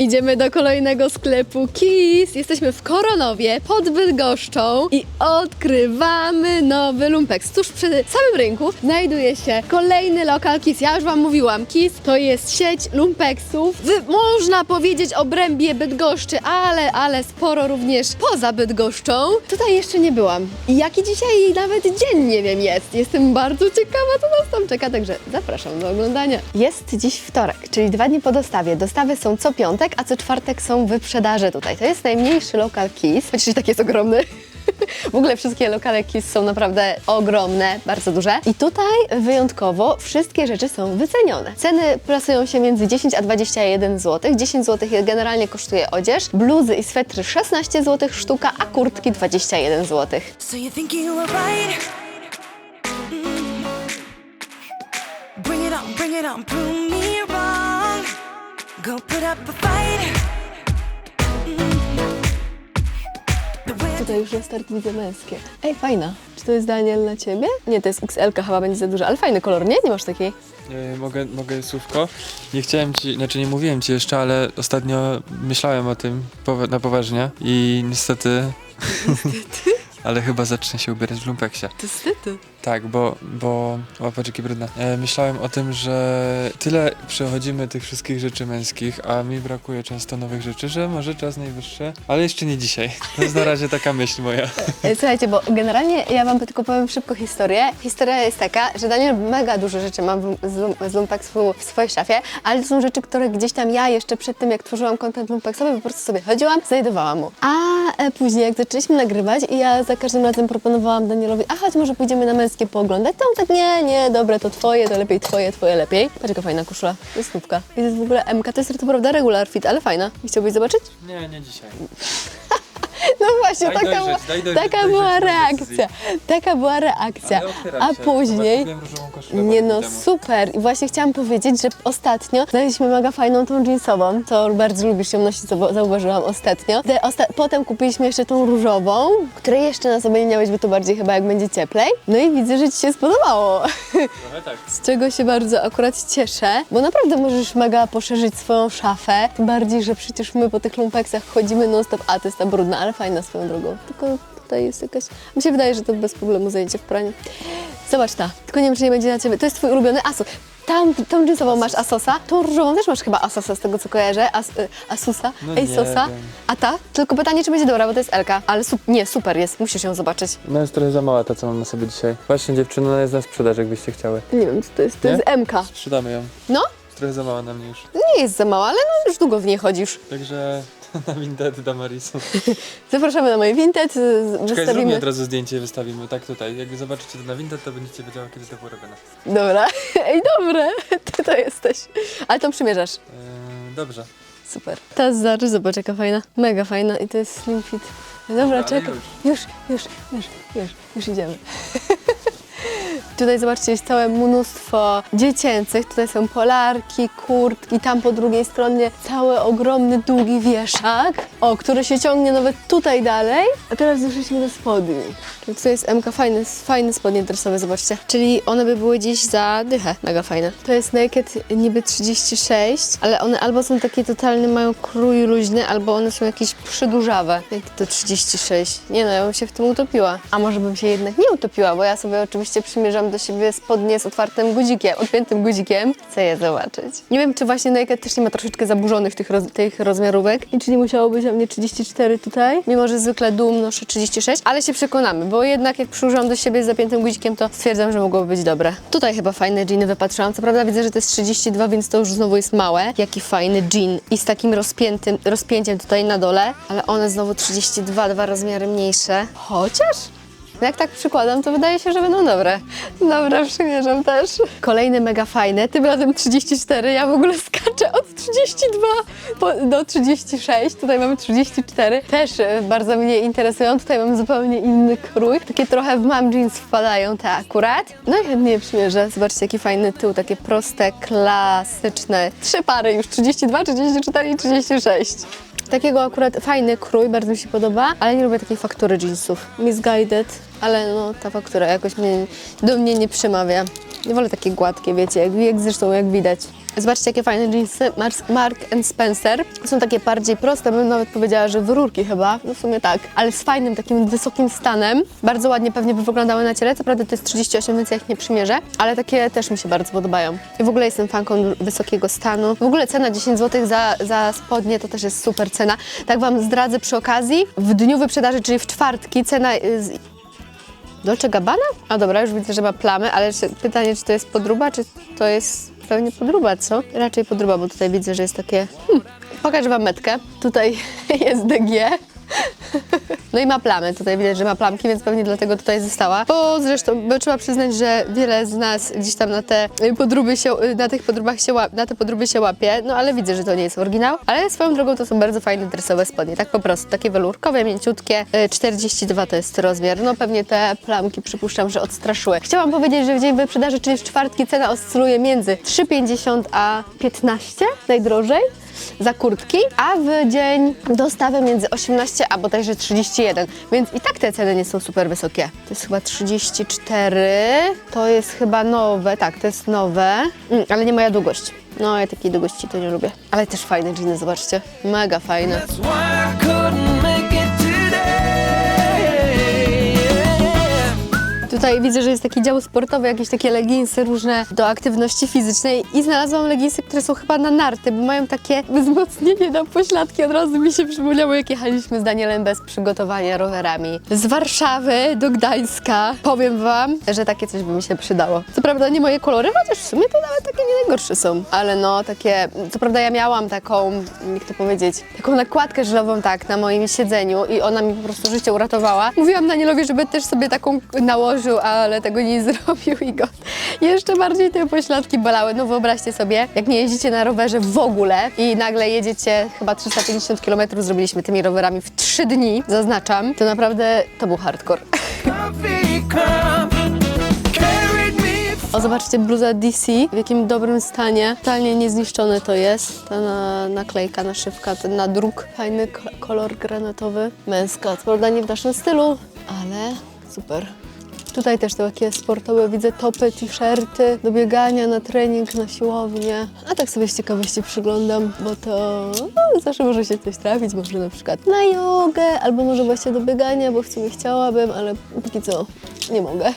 Idziemy do kolejnego sklepu Kiss. Jesteśmy w Koronowie pod Bydgoszczą i odkrywamy nowy Lumpex. Tuż przy samym rynku znajduje się kolejny lokal Kiss. Ja już Wam mówiłam, Kiss to jest sieć Lumpexów. W, można powiedzieć obrębie Bydgoszczy, ale, ale sporo również poza Bydgoszczą. Tutaj jeszcze nie byłam. I jaki dzisiaj nawet dzień nie wiem jest. Jestem bardzo ciekawa, co nas tam czeka, także zapraszam do oglądania. Jest dziś wtorek, czyli dwa dni po dostawie. Dostawy są co piątek, a co czwartek są wyprzedaże tutaj. To jest najmniejszy lokal Kiss, chociaż i tak jest ogromny. W ogóle wszystkie lokale Kiss są naprawdę ogromne, bardzo duże. I tutaj wyjątkowo wszystkie rzeczy są wycenione. Ceny plasują się między 10 a 21 zł. 10 zł generalnie kosztuje odzież, bluzy i swetry 16 zł sztuka, a kurtki 21 zł. So you think you were right? Mm. Bring it on, bring it on, prove me Tutaj już na start widzę męskie. Ej, fajna. Czy to jest Daniel dla ciebie? Nie, to jest XL, chyba będzie za duże, ale fajny kolor, nie? Nie masz takiej? E, Mogę, mogę słówko? Nie chciałem ci, znaczy nie mówiłem ci jeszcze, ale ostatnio myślałem o tym powa- na poważnie i niestety... ale chyba zacznę się ubierać w lumpeksie. To wstydu. Tak, bo, bo... Jakie brudne. E, myślałem o tym, że tyle przechodzimy tych wszystkich rzeczy męskich, a mi brakuje często nowych rzeczy, że może czas najwyższy, ale jeszcze nie dzisiaj. To jest na razie taka myśl moja. E, Słuchajcie, bo generalnie ja wam tylko powiem szybko historię. Historia jest taka, że Daniel mega dużo rzeczy mam w, z, Lum- w swojej szafie, ale to są rzeczy, które gdzieś tam ja jeszcze przed tym, jak tworzyłam content Lumpexowy, po prostu sobie chodziłam, znajdowałam mu. A e, później, jak zaczęliśmy nagrywać i ja za każdym razem proponowałam Danielowi, a chodź, może pójdziemy na męskie pooglądać, to on tak, nie, nie, dobre, to twoje, to lepiej twoje, twoje lepiej. Patrz, jaka fajna koszula, to jest stówka. I to jest w ogóle MK, to jest to prawda regular fit, ale fajna. I chciałbyś zobaczyć? Nie, nie dzisiaj. No właśnie, Daj taka, dojrzeć, była, daj dojrzeć, taka dojrzeć była reakcja. Taka była reakcja. Ale otwieram A się. Później. kupiłem różową koszulę Nie parę no, dni temu. super. I właśnie chciałam powiedzieć, że ostatnio znaleźliśmy mega fajną tą jeansową, co bardzo lubisz ją nosić, co zauważyłam ostatnio. Te osta- potem kupiliśmy jeszcze tą różową, której jeszcze na sobie nie miałeś, bo to bardziej chyba jak będzie cieplej. No i widzę, że Ci się spodobało. Trochę tak. Z czego się bardzo akurat cieszę, bo naprawdę możesz mega poszerzyć swoją szafę. Tym bardziej, że przecież my po tych lumpeksach chodzimy non-stop, a to jest ta brudna, ale fajna swoją drogą. Tylko tutaj jest jakaś... Mi się wydaje, że to bez problemu zajęcie w praniu. Zobacz ta, tylko nie wiem, czy nie będzie na ciebie. To jest twój ulubiony Asus. Tam, tą jeansową masz Asosa, tą różową też masz chyba Asosa, z tego co kojarzę, As, y, Asusa, No nie Asosa. wiem. A ta? Tylko pytanie, czy będzie dobra, bo to jest Elka. Ale sup- nie, super jest, musisz ją zobaczyć. No jest trochę za mała ta, co mam na sobie dzisiaj. Właśnie dziewczyno, ona jest na sprzedaż, jakbyście chciały. Nie wiem, co to jest, to Nie? jest MK. Sprzedamy ją. No, Jest trochę za mała na mnie już. nie jest za mała, ale no już długo w niej chodzisz. Także na Vinted Damarisu. Zapraszamy na moje Vinted, Czekaj, zróbmy wystawimy. od razu zdjęcie wystawimy. Tak tutaj. Jak zobaczycie to na Vinted, to będziecie wiedziały, kiedy to było robione. Dobra, ej, dobre, ty to jesteś. Ale tą przymierzasz. Eee, dobrze. Super. Ta Zary, zobacz jaka fajna, mega fajna i to jest slim fit. Dobra, ale czekaj. Już, już, już, już, już idziemy. Tutaj zobaczcie, jest całe mnóstwo dziecięcych. Tutaj są polarki, kurtki, tam po drugiej stronie cały ogromny, długi wieszak, o, który się ciągnie nawet tutaj dalej. A teraz doszliśmy do spodni. Tutaj jest MK fajny, fajny spodnie dresowe, zobaczcie. Czyli one by były gdzieś za dychę, mega fajne. To jest Naked niby 36, ale one albo są takie totalne, mają krój luźny, albo one są jakieś przydłużawe. Jak to 36? Nie no, ja bym się w tym utopiła. A może bym się jednak nie utopiła, bo ja sobie oczywiście przymierzam do siebie spodnie z otwartym guzikiem, odpiętym guzikiem. Chcę je zobaczyć. Nie wiem, czy właśnie Naked też nie ma troszeczkę zaburzonych tych, roz, tych rozmiarówek i czy nie musiało być o mnie 34 tutaj, mimo że zwykle dum noszę 36, ale się przekonamy, bo jednak jak przyłożyłam do siebie z zapiętym guzikiem, to stwierdzam, że mogłoby być dobre. Tutaj chyba fajne jeany wypatrzyłam. Co prawda widzę, że to jest 32, więc to już znowu jest małe. Jaki fajny jean i z takim rozpiętym, rozpięciem tutaj na dole, ale one znowu 32, dwa rozmiary mniejsze. Chociaż no Jak tak przykładam, to wydaje się, że będą dobre. Dobra, przymierzam też. Kolejne mega fajne, tym razem 34, ja w ogóle skaczę od 32 po, do 36, tutaj mamy 34. Też e, bardzo mnie interesują, tutaj mam zupełnie inny krój. Takie trochę w mam jeans wpadają te akurat. No i chętnie przymierzę. Zobaczcie, jaki fajny tył, takie proste, klasyczne. Trzy pary już, 32, 34 i 36. Takiego akurat fajny krój, bardzo mi się podoba, ale nie lubię takiej faktury jeansów. Misguided, ale no ta faktura jakoś mnie, do mnie nie przemawia. Nie wolę takie gładkie, wiecie, jak, jak zresztą jak widać. Zobaczcie, jakie fajne jeansy. Mark, Spencer. Są takie bardziej proste, bym nawet powiedziała, że wyrurki chyba. No w sumie tak. Ale z fajnym, takim wysokim stanem. Bardzo ładnie pewnie by wyglądały na ciele. Co prawda to jest 38, więc ja ich nie przymierzę. Ale takie też mi się bardzo podobają. I w ogóle jestem fanką wysokiego stanu. W ogóle cena 10 zł za, za spodnie to też jest super cena. Tak Wam zdradzę przy okazji. W dniu wyprzedaży, czyli w czwartki, cena y, Dolce Gabbana? A dobra, już widzę, że ma plamy, ale pytanie, czy to jest podruba, czy to jest pewnie podruba, co? Raczej podruba, bo tutaj widzę, że jest takie... Hmm. Pokażę Wam metkę. Tutaj jest DG. No i ma plamy, tutaj widać, że ma plamki, więc pewnie dlatego tutaj została. Bo zresztą, bo trzeba przyznać, że wiele z nas gdzieś tam na te y, podróby się, y, na tych podróbach się na te podróby się łapie, no ale widzę, że to nie jest oryginał. Ale swoją drogą to są bardzo fajne dresowe spodnie, tak po prostu, takie welurkowe, mięciutkie, y, 42 to jest rozmiar. No pewnie te plamki przypuszczam, że odstraszyły. Chciałam powiedzieć, że w dzień wyprzedaży, czyli w czwartki cena oscyluje między 3,50 a 15 najdrożej za kurtki, a w dzień dostawy między 18 a bodajże 31, więc i tak te ceny nie są super wysokie. To jest chyba 34, to jest chyba nowe, tak, to jest nowe, mm, ale nie moja długość. No, ja takiej długości to nie lubię. Ale też fajne jeans, zobaczcie. Mega fajne. Tutaj widzę, że jest taki dział sportowy, jakieś takie leginsy różne do aktywności fizycznej i znalazłam leginsy, które są chyba na narty, bo mają takie wzmocnienie na pośladki. Od razu mi się przypomniało, jak jechaliśmy z Danielem bez przygotowania rowerami z Warszawy do Gdańska. Powiem wam, że takie coś by mi się przydało. Co prawda nie moje kolory, chociaż w sumie to nawet takie nie najgorsze są. Ale no, takie, co prawda ja miałam taką, jak to powiedzieć, taką nakładkę żelową tak na moim siedzeniu i ona mi po prostu życie uratowała. Mówiłam Danielowi, żeby też sobie taką nałożył, ale tego nie zrobił i go jeszcze bardziej te pośladki bolały. No wyobraźcie sobie, jak nie jeździcie na rowerze w ogóle i nagle jedziecie chyba 350 km zrobiliśmy tymi rowerami w 3 dni, zaznaczam, to naprawdę to był hardcore. O, zobaczcie, bluza DC, w jakim dobrym stanie. Totalnie niezniszczone to jest. Ta na, naklejka, naszywka, ten nadruk. Fajny ko- kolor granatowy. Męska. Co prawda nie w naszym stylu, ale super. Tutaj też takie sportowe, widzę topy, t-shirty do biegania na trening, na siłownię. A tak sobie z ciekawości przyglądam, bo to no, zawsze może się coś trafić, może na przykład na jogę, albo może właśnie do biegania, bo w sumie chciałabym, ale póki co nie mogę.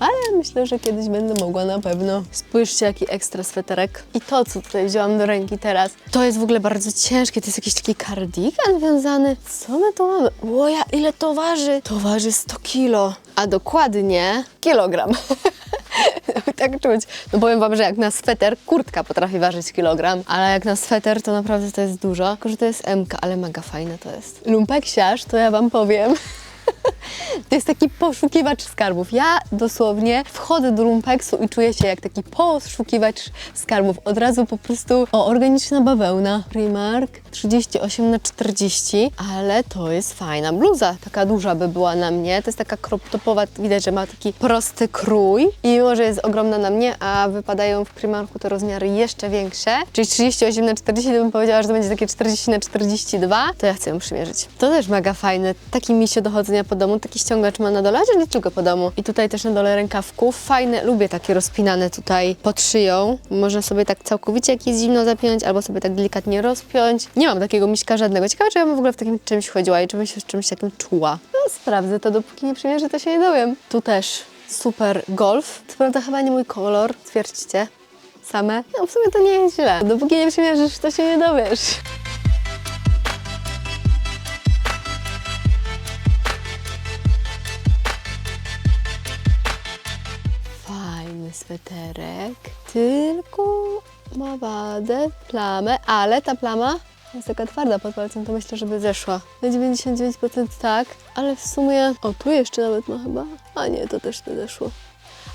ale myślę, że kiedyś będę mogła na pewno. Spójrzcie, jaki ekstra sweterek. I to, co tutaj wzięłam do ręki teraz, to jest w ogóle bardzo ciężkie. To jest jakiś taki kardigan wiązany. Co my tu mamy? Łoja, ile to waży? To waży 100 kilo, a dokładnie kilogram. tak czuć. No powiem wam, że jak na sweter, kurtka potrafi ważyć kilogram, ale jak na sweter, to naprawdę to jest dużo. Tylko, że to jest MK, ale mega fajne to jest. Lumpeksiarz, to ja wam powiem. To jest taki poszukiwacz skarbów. Ja dosłownie wchodzę do lumpeksu i czuję się jak taki poszukiwacz skarbów. Od razu po prostu, o, organiczna bawełna. Primark 38 na 40, ale to jest fajna bluza. Taka duża by była na mnie. To jest taka crop topowa, widać, że ma taki prosty krój i mimo, że jest ogromna na mnie, a wypadają w Primarku te rozmiary jeszcze większe, czyli 38 na 40, to bym powiedziała, że to będzie takie 40 na 42, to ja chcę ją przymierzyć. To też mega fajne. Taki misio do chodzenia po domu, taki ściągacz ma na dole, a nie tylko po domu. I tutaj też na dole rękawków. Fajne, lubię takie rozpinane tutaj pod szyją. Można sobie tak całkowicie jak jest zimno zapiąć, albo sobie tak delikatnie rozpiąć. Nie mam takiego miśka żadnego. Ciekawe, czy ja bym w ogóle w takim czymś chodziła i czy bym się z czymś takim czuła. No sprawdzę to, dopóki nie przymierzę, to się nie dowiem. Tu też super golf. Co prawda chyba nie mój kolor, stwierdźcie. Same? No w sumie to nie jest źle. Dopóki nie przymierzysz, to się nie dowiesz. Fajny sweterek, tylko ma wadę, plamę, ale ta plama jest taka twarda pod palcem, to myślę, żeby zeszła. Na 99% tak, ale w sumie... O, tu jeszcze nawet ma chyba. A nie, to też nie zeszło.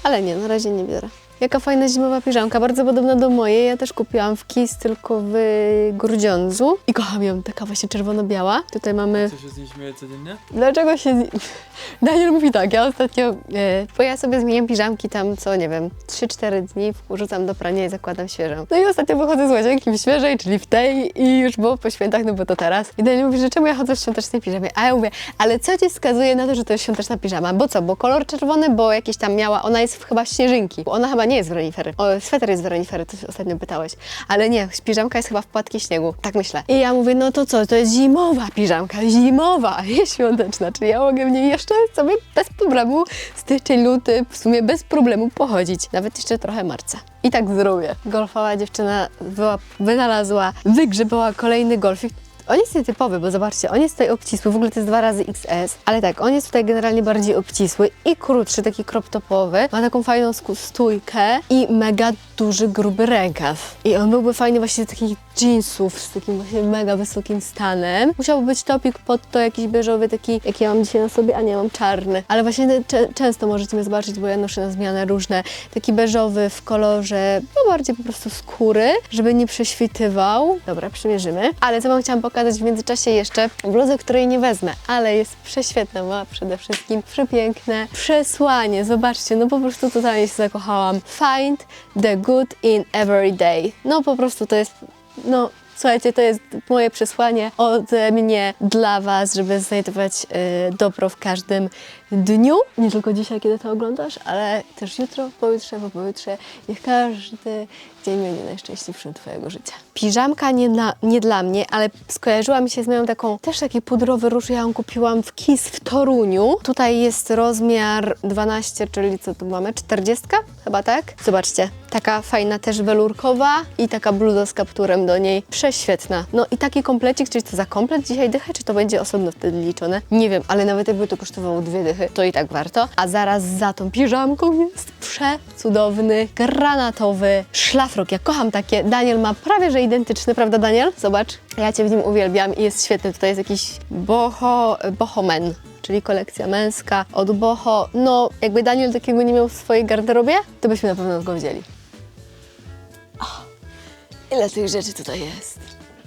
Ale nie, na razie nie biorę. Jaka fajna zimowa piżamka, bardzo podobna do mojej. Ja też kupiłam w Kiss, tylko w Grudziądzu. I kocham ją, taka właśnie czerwono-biała. Tutaj mamy Co się z niej śmieje codziennie? Dlaczego się. Daniel mówi tak, ja ostatnio. E, bo ja sobie zmieniam piżamki tam co, nie wiem, 3-4 dni, wrzucam do prania i zakładam świeżą. No i ostatnio wychodzę z łazienki w świeżej, czyli w tej i już było po świętach, no bo to teraz. I Daniel mówi, że czemu ja chodzę w świątecznej piżamie? A ja mówię, ale co ci wskazuje na to, że to jest świąteczna piżama? Bo co, bo kolor czerwony, bo jakieś tam miała, ona jest chyba śnieżynki. Ona chyba nie nie jest z renifery. O, sweter jest z renifery, to ostatnio pytałeś. Ale nie, piżamka jest chyba w płatki śniegu, tak myślę. I ja mówię, no to co, to jest zimowa piżamka, zimowa, nie świąteczna, czyli ja mogę w niej jeszcze sobie bez problemu styczeń, luty, w sumie bez problemu pochodzić. Nawet jeszcze trochę marca. I tak zrobię. Golfowa dziewczyna była, wynalazła, wygrzebała kolejny golfik. On jest nietypowy, bo zobaczcie, on jest tutaj obcisły, w ogóle to jest dwa razy XS, ale tak, on jest tutaj generalnie bardziej obcisły i krótszy, taki crop topowy, ma taką fajną stójkę i mega duży, gruby rękaw. I on byłby fajny właśnie z takich jeansów, z takim właśnie mega wysokim stanem. Musiałby być topik pod to jakiś beżowy, taki jak ja mam dzisiaj na sobie, a nie mam czarny. Ale właśnie często możecie mnie zobaczyć, bo ja noszę na zmianę różne. Taki beżowy w kolorze, no bardziej po prostu skóry, żeby nie prześwitywał. Dobra, przymierzymy. Ale co wam chciałam pokazać w międzyczasie jeszcze? Bluzę, której nie wezmę, ale jest prześwietna, ma przede wszystkim przepiękne przesłanie. Zobaczcie, no po prostu totalnie się zakochałam. Find the good in every day. No po prostu to jest, no Słuchajcie, to jest moje przesłanie ode mnie dla Was, żeby znajdować y, dobro w każdym dniu. Nie tylko dzisiaj, kiedy to oglądasz, ale też jutro, pojutrze, po pojutrze. Niech każdy dzień będzie najszczęśliwszym Twojego życia. Piżamka nie dla, nie dla mnie, ale skojarzyła mi się z moją taką, też taki pudrowy róż, ja ją kupiłam w KIS w Toruniu. Tutaj jest rozmiar 12, czyli co tu mamy, 40? Chyba tak? Zobaczcie, taka fajna też welurkowa i taka bluza z kapturem do niej. Prześwietna. No i taki komplecik, czyli to za komplet dzisiaj dychę, czy to będzie osobno wtedy liczone? Nie wiem, ale nawet jakby to kosztowało dwie dychy, to i tak warto. A zaraz za tą piżamką jest przecudowny, granatowy szlafrok. Ja kocham takie. Daniel ma prawie, że identyczny, prawda Daniel? Zobacz. Ja Cię w nim uwielbiam i jest świetny. Tutaj jest jakiś boho, bohomen czyli kolekcja męska od Boho. No, jakby Daniel takiego nie miał w swojej garderobie, to byśmy na pewno go wzięli. Ile tych rzeczy tutaj jest?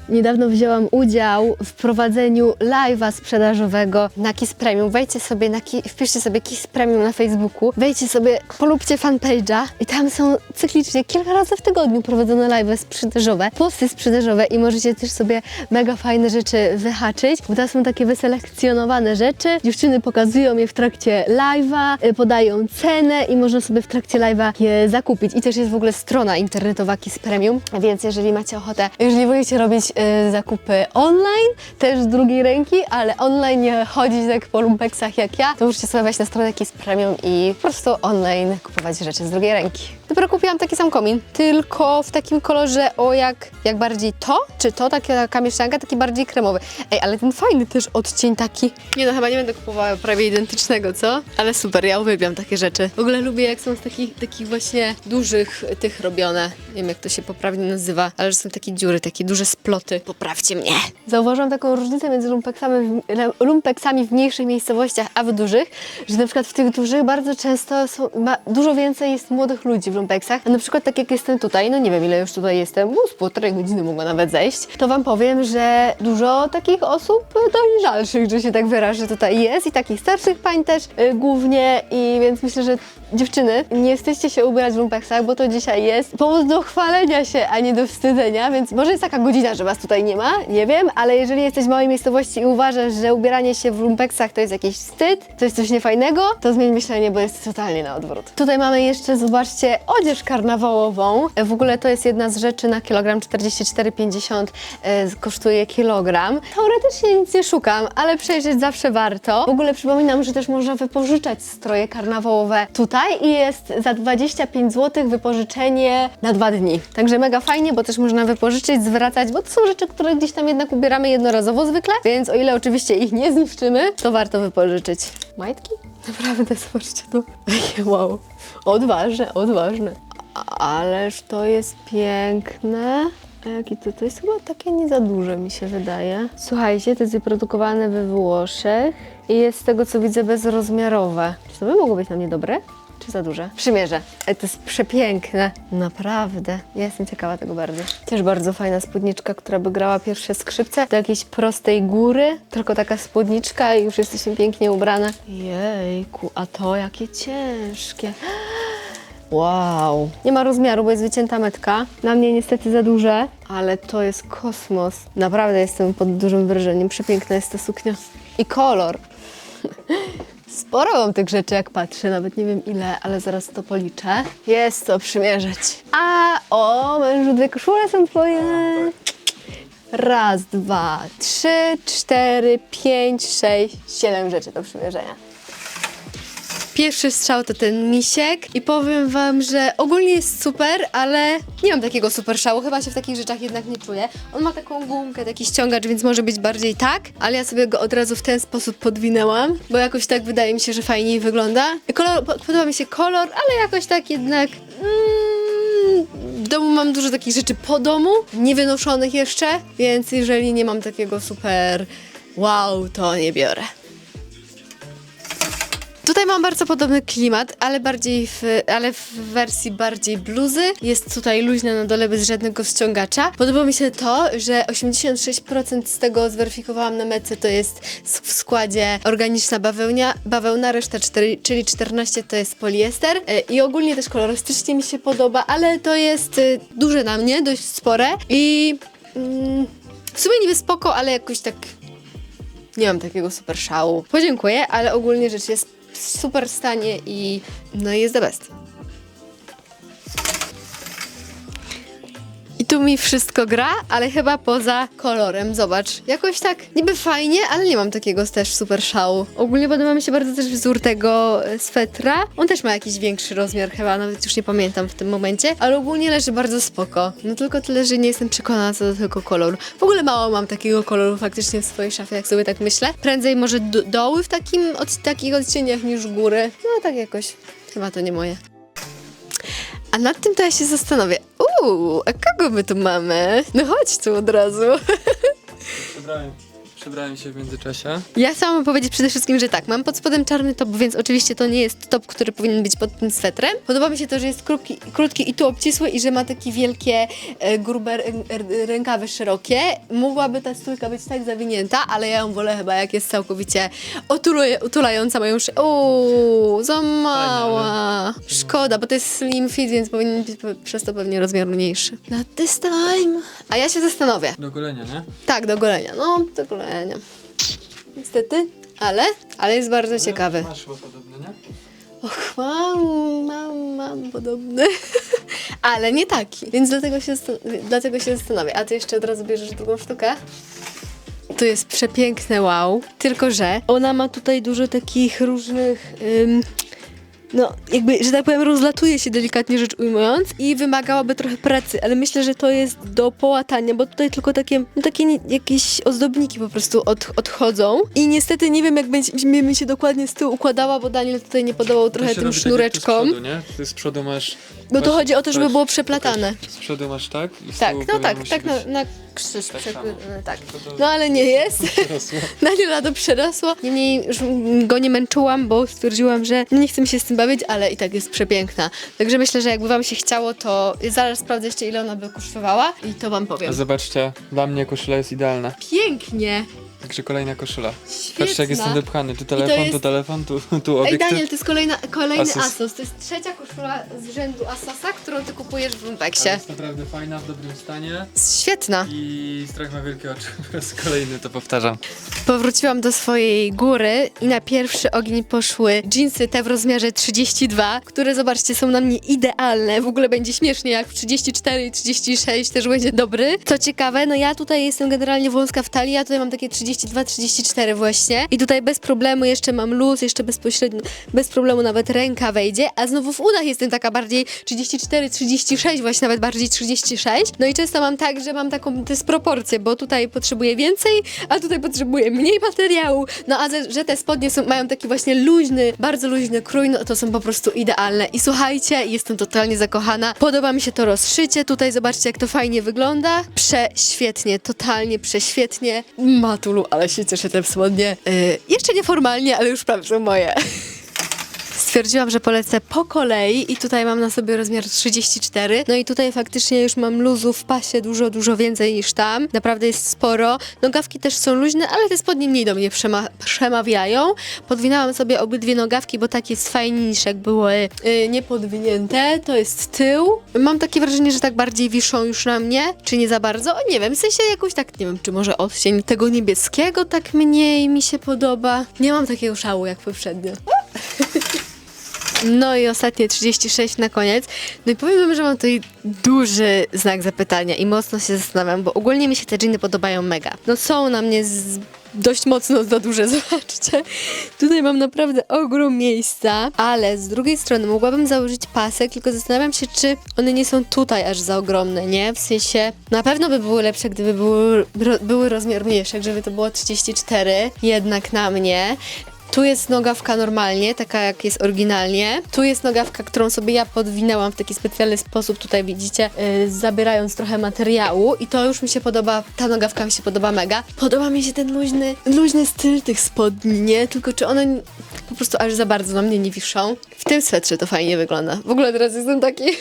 Niedawno wzięłam udział w prowadzeniu live'a sprzedażowego na Kiss Premium. Wejdźcie sobie na ki- wpiszcie sobie Kiss Premium na Facebooku, wejdźcie sobie, polubcie fanpage'a i tam są cyklicznie kilka razy w tygodniu prowadzone live'y sprzedażowe, posty sprzedażowe i możecie też sobie mega fajne rzeczy wyhaczyć, bo tam są takie wyselekcjonowane rzeczy. Dziewczyny pokazują je w trakcie live'a, y, podają cenę i można sobie w trakcie live'a je zakupić. I też jest w ogóle strona internetowa Kiss Premium, więc jeżeli macie ochotę, jeżeli wolicie robić zakupy online, też z drugiej ręki, ale online nie chodzić tak po lumpeksach jak ja, to możecie sobie wejść na stronę Kiss Premium i po prostu online kupować rzeczy z drugiej ręki. Dopiero kupiłam taki sam komin, tylko w takim kolorze o jak, jak bardziej to, czy to, taka, taka mieszanka, taki bardziej kremowy. Ej, ale ten fajny też odcień taki. Nie no, chyba nie będę kupowała prawie identycznego, co? Ale super, ja uwielbiam takie rzeczy. W ogóle lubię jak są z takich, takich właśnie dużych tych robione. Nie wiem jak to się poprawnie nazywa, ale że są takie dziury, takie duże sploty. Poprawcie mnie. Zauważyłam taką różnicę między lumpeksami w, lumpeksami w mniejszych miejscowościach, a w dużych, że na przykład w tych dużych bardzo często są, ma, dużo więcej jest młodych ludzi w lumpeksach. A na przykład tak jak jestem tutaj, no nie wiem ile już tutaj jestem, bo z półtorej godziny mogła nawet zejść, to wam powiem, że dużo takich osób dojrzalszych, że się tak wyrażę, tutaj jest i takich starszych pań też y, głównie i więc myślę, że dziewczyny, nie wstydźcie się ubierać w lumpeksach, bo to dzisiaj jest powód do chwalenia się, a nie do wstydzenia, więc może jest taka godzina, że was tutaj nie ma, nie wiem, ale jeżeli jesteś w małej miejscowości i uważasz, że ubieranie się w lumpeksach to jest jakiś wstyd, to jest coś niefajnego, to zmień myślenie, bo jest totalnie na odwrót. Tutaj mamy jeszcze, zobaczcie, odzież karnawałową. W ogóle to jest jedna z rzeczy na kilogram 44,50 e, kosztuje kilogram. Teoretycznie nic nie szukam, ale przejrzeć zawsze warto. W ogóle przypominam, że też można wypożyczać stroje karnawałowe tutaj i jest za 25 zł wypożyczenie na dwa dni. Także mega fajnie, bo też można wypożyczyć, zwracać, bo to są rzeczy, które gdzieś tam jednak ubieramy jednorazowo zwykle, więc o ile oczywiście ich nie zniszczymy, to warto wypożyczyć. Majtki? Naprawdę, zobaczcie to. Wow. Odważne, odważne. Ależ to jest piękne. A jaki to, to jest chyba takie nie za duże, mi się wydaje. Słuchajcie, to jest wyprodukowane we Włoszech i jest z tego, co widzę, bezrozmiarowe. Czy to by mogło być na mnie dobre? Czy za duże? Przymierzę. Ej, to jest przepiękne. Naprawdę. Ja jestem ciekawa tego bardzo. Też bardzo fajna spódniczka, która by grała pierwsze skrzypce do jakiejś prostej góry. Tylko taka spódniczka i już jesteśmy pięknie ubrane. Jejku, a to jakie ciężkie. Wow. Nie ma rozmiaru, bo jest wycięta metka. Na mnie niestety za duże, ale to jest kosmos. Naprawdę jestem pod dużym wrażeniem. Przepiękna jest ta suknia. I kolor. Sporo mam tych rzeczy, jak patrzę, nawet nie wiem ile, ale zaraz to policzę. Jest co przymierzyć. A o, mężu, dwie koszule są twoje. Raz, dwa, trzy, cztery, pięć, sześć, siedem rzeczy do przymierzenia. Pierwszy strzał to ten misiek i powiem wam, że ogólnie jest super, ale nie mam takiego super szału, chyba się w takich rzeczach jednak nie czuję. On ma taką gumkę, taki ściągacz, więc może być bardziej tak, ale ja sobie go od razu w ten sposób podwinęłam, bo jakoś tak wydaje mi się, że fajniej wygląda. Kolor, po- podoba mi się kolor, ale jakoś tak jednak... Mm, w domu mam dużo takich rzeczy po domu, niewynoszonych jeszcze, więc jeżeli nie mam takiego super wow, to nie biorę. Tutaj mam bardzo podobny klimat, ale bardziej w, ale w wersji bardziej bluzy. Jest tutaj luźna na dole bez żadnego ściągacza. Podoba mi się to, że 86% z tego zweryfikowałam na mece to jest w składzie organiczna bawełnia, bawełna, reszta 4, czyli 14 to jest poliester. E, I ogólnie też kolorystycznie mi się podoba, ale to jest y, duże na mnie, dość spore i mm, w sumie niby spoko, ale jakoś tak nie mam takiego super szału. Podziękuję, ale ogólnie rzecz jest w super stanie i no jest the best. I tu mi wszystko gra, ale chyba poza kolorem. Zobacz, jakoś tak niby fajnie, ale nie mam takiego też super szału. Ogólnie podoba mi się bardzo też wzór tego e, swetra. On też ma jakiś większy rozmiar chyba, nawet już nie pamiętam w tym momencie, ale ogólnie leży bardzo spoko. No tylko tyle, że nie jestem przekonana co do tego koloru. W ogóle mało mam takiego koloru faktycznie w swojej szafie, jak sobie tak myślę. Prędzej może do, doły w takim, od, takich odcieniach niż góry. No tak jakoś. Chyba to nie moje. A nad tym to ja się zastanowię. Uuu, a kogo my tu mamy? No chodź tu od razu. Przebrałem, przebrałem się w międzyczasie. Ja chciałam wam powiedzieć przede wszystkim, że tak, mam pod spodem czarny top, więc oczywiście to nie jest top, który powinien być pod tym swetrem. Podoba mi się to, że jest krótki, krótki i tu obcisły i że ma takie wielkie, e, grube rę- r- rękawy szerokie. Mogłaby ta stójka być tak zawinięta, ale ja ją wolę chyba jak jest całkowicie otuluje, utulająca moją szyję. Uuu, za mała. Szkoda, bo to jest slim fit, więc powinien być pe- przez to pewnie rozmiar mniejszy. Not this time. A ja się zastanowię. Do golenia, nie? Tak, do golenia. No, do golenia. Niestety, ale, ale jest bardzo ciekawy. Masz chyba podobny, nie? Och, mam, mam, mam podobny. ale nie taki, więc dlatego się, dlatego się zastanawiam. A ty jeszcze od razu bierzesz drugą sztukę? To jest przepiękne wow, tylko że ona ma tutaj dużo takich różnych... Ym, no, jakby, że tak powiem, rozlatuje się delikatnie rzecz ujmując i wymagałaby trochę pracy, ale myślę, że to jest do połatania, bo tutaj tylko takie, no takie nie, jakieś ozdobniki po prostu od, odchodzą i niestety nie wiem, jak będzie mi się dokładnie z tyłu układała, bo Daniel tutaj nie podobał trochę tym tak sznureczkom. Z przodu, nie? Ty z przodu masz... Bo to chodzi o to, żeby patrz, było przeplatane. pokaż. Z przodu masz tak i z Tak, no tak, tak na, na krzyż. tak samo. tak. No ale nie jest. Daniela to przerosło. Niemniej już go nie męczyłam, bo stwierdziłam, że nie chcę mi się z tym bawić, ale i tak jest przepiękna. Także myślę, że jakby wam się chciało, to zaraz sprawdzę jeszcze ile ona by kosztowała i to wam powiem. zobaczcie, dla mnie koszula jest idealna. Pięknie! Także kolejna koszula. Świetna. Patrzcie jak jestem wypchany. Tu telefon, jest- tu telefon, tu, tu Ej obiektyw. Daniel, to jest kolejna, kolejny Asus. Asus. To jest trzecia koszula z rzędu Asusa, którą ty kupujesz w Lumpeksie. jest naprawdę fajna, w dobrym stanie. Świetna. I strach ma wielkie oczy. Po raz kolejny to powtarzam. Powróciłam do swojej góry i na pierwszy ogień poszły jeansy te w rozmiarze 32, które zobaczcie są na mnie idealne. W ogóle będzie śmiesznie, jak w 34 i 36 też będzie dobry. Co ciekawe, no ja tutaj jestem generalnie wąska w talii, ja tutaj mam takie 32-34 właśnie i tutaj bez problemu jeszcze mam luz, jeszcze bezpośrednio, bez problemu nawet ręka wejdzie, a znowu w udach jestem taka bardziej 34-36, właśnie nawet bardziej 36. No i często mam tak, że mam taką dysproporcję, bo tutaj potrzebuję więcej, a tutaj potrzebuję mniej materiału. No a że te spodnie są, mają taki właśnie luźny, bardzo luźny krój, no to są po prostu idealne. I słuchajcie, jestem totalnie zakochana. Podoba mi się to rozszycie. Tutaj zobaczcie, jak to fajnie wygląda. Prześwietnie, totalnie prześwietnie. Ale się cieszę te spodnie. Yy, jeszcze nieformalnie, ale już prawie są moje. Stwierdziłam, że polecę po kolei i tutaj mam na sobie rozmiar 34. No i tutaj faktycznie już mam luzu w pasie dużo, dużo więcej niż tam. Naprawdę jest sporo. Nogawki też są luźne, ale te spodnie mniej do mnie przema przemawiają. Podwinęłam sobie obydwie nogawki, bo tak jest fajnie niż jak były yy, niepodwinięte. To jest tył. Mam takie wrażenie, że tak bardziej wiszą już na mnie, czy nie za bardzo? Nie wiem, w sensie jakoś tak, nie wiem, czy może odcień tego niebieskiego tak mniej mi się podoba. Nie mam takiego szału jak poprzednio. No i ostatnie 36 na koniec. No i powiem wam, że mam tutaj duży znak zapytania i mocno się zastanawiam, bo ogólnie mi się te dżiny podobają mega. No są na mnie z... dość mocno za duże, zobaczcie. Tutaj mam naprawdę ogrom miejsca, ale z drugiej strony mogłabym założyć pasek, tylko zastanawiam się, czy one nie są tutaj aż za ogromne, nie? W sensie na pewno by były lepsze, gdyby były, były rozmiar mniejszy, żeby to było 34 jednak na mnie. Tu jest nogawka normalnie, taka jak jest oryginalnie. Tu jest nogawka, którą sobie ja podwinęłam w taki specjalny sposób, tutaj widzicie, yy, zabierając trochę materiału i to już mi się podoba, ta nogawka mi się podoba mega. Podoba mi się ten luźny, luźny styl tych spodni, nie? Tylko czy one po prostu aż za bardzo na mnie nie wiszą. W tym swetrze to fajnie wygląda. W ogóle teraz jestem taki...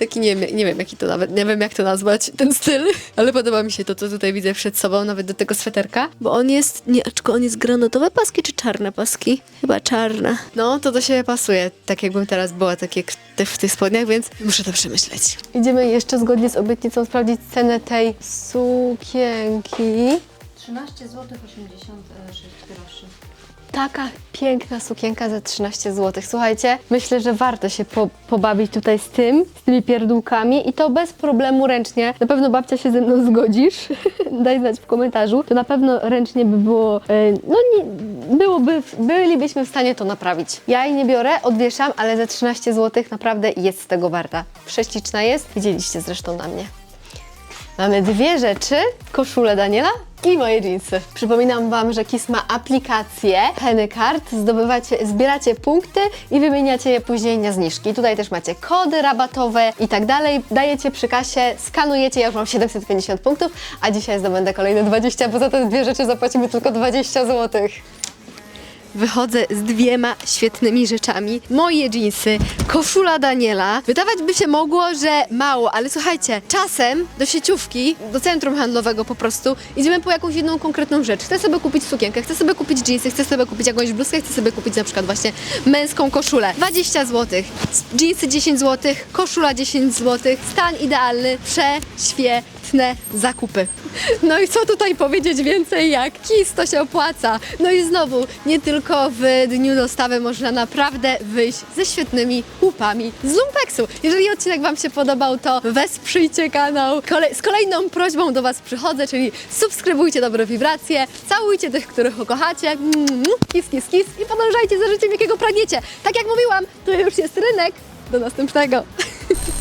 Taki nie, wiem- nie wiem, jaki to nawet, nie wiem jak to nazwać, ten styl, ale podoba mi się to, co tutaj widzę przed sobą, nawet do tego sweterka, bo on jest, nie, aczko on jest granatowe paski czy czarne paski? Chyba czarne. No, to do siebie pasuje, tak jakbym teraz była tak jak te, w tych spodniach, więc muszę to przemyśleć. Idziemy jeszcze zgodnie z obietnicą sprawdzić cenę tej sukienki. 13 zł 86 groszy. Taka piękna sukienka za 13 zł. Słuchajcie, myślę, że warto się po, pobawić tutaj z tym, z tymi pierdółkami i to bez problemu ręcznie. Na pewno babcia się ze mną zgodzisz. Daj znać w komentarzu. To na pewno ręcznie by było, e, no nie, byłoby, bylibyśmy w stanie to naprawić. Ja jej nie biorę, odwieszam, ale za 13 zł naprawdę jest z tego warta. Prześliczna jest, widzieliście zresztą na mnie. Mamy dwie rzeczy, koszulę Daniela i moje jeansy. Przypominam Wam, że KIS ma aplikację Penny Card, zdobywacie, zbieracie punkty i wymieniacie je później na zniżki. Tutaj też macie kody rabatowe i tak dalej. Dajecie przy kasie, skanujecie, ja już mam 750 punktów, a dzisiaj zdobędę kolejne 20, bo za te dwie rzeczy zapłacimy tylko 20 zł wychodzę z dwiema świetnymi rzeczami. Moje jeansy, koszula Daniela. Wydawać by się mogło, że mało, ale słuchajcie, czasem do sieciówki, do centrum handlowego po prostu idziemy po jakąś jedną konkretną rzecz. Chcę sobie kupić sukienkę, chcę sobie kupić jeansy, chcę sobie kupić jakąś bluzkę, chcę sobie kupić na przykład właśnie męską koszulę. 20 zł, jeansy 10 zł, koszula 10 zł, stan idealny, prześwietne zakupy. No i co tutaj powiedzieć więcej jak KIS to się opłaca. No i znowu, nie tylko w dniu dostawy można naprawdę wyjść ze świetnymi łupami z Lumpeksu. Jeżeli odcinek Wam się podobał, to wesprzyjcie kanał. Kole z kolejną prośbą do Was przychodzę, czyli subskrybujcie dobre wibracje, całujcie tych, których kochacie, Mm, kis, kis, kis i podążajcie za życiem, jakiego pragniecie. Tak jak mówiłam, to już jest rynek. Do następnego.